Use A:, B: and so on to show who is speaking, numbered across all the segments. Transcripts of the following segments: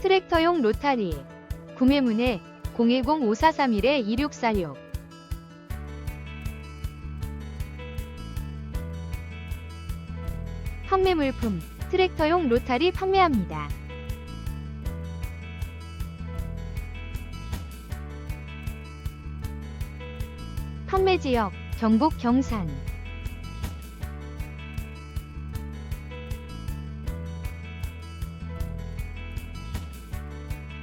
A: 트랙터용 로타리 구매 문의 010-5431-2646 판매 물품 트랙터용 로타리 판매합니다. 판매 지역 경북 경산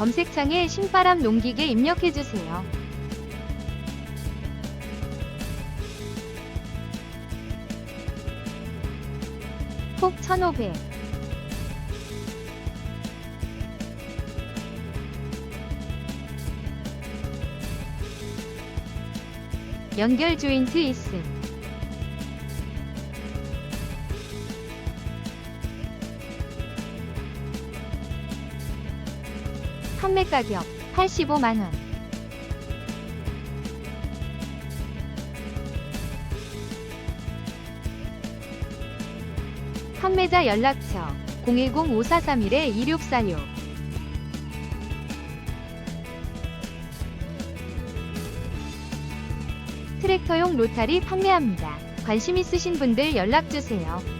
A: 검색창에 신바람 농기계 입력해주세요. 폭 1500 연결 조인트 있음 판매 가격 85만원 판매자 연락처 010-5431-2646 트랙터용 로타리 판매합니다. 관심 있으신 분들 연락주세요.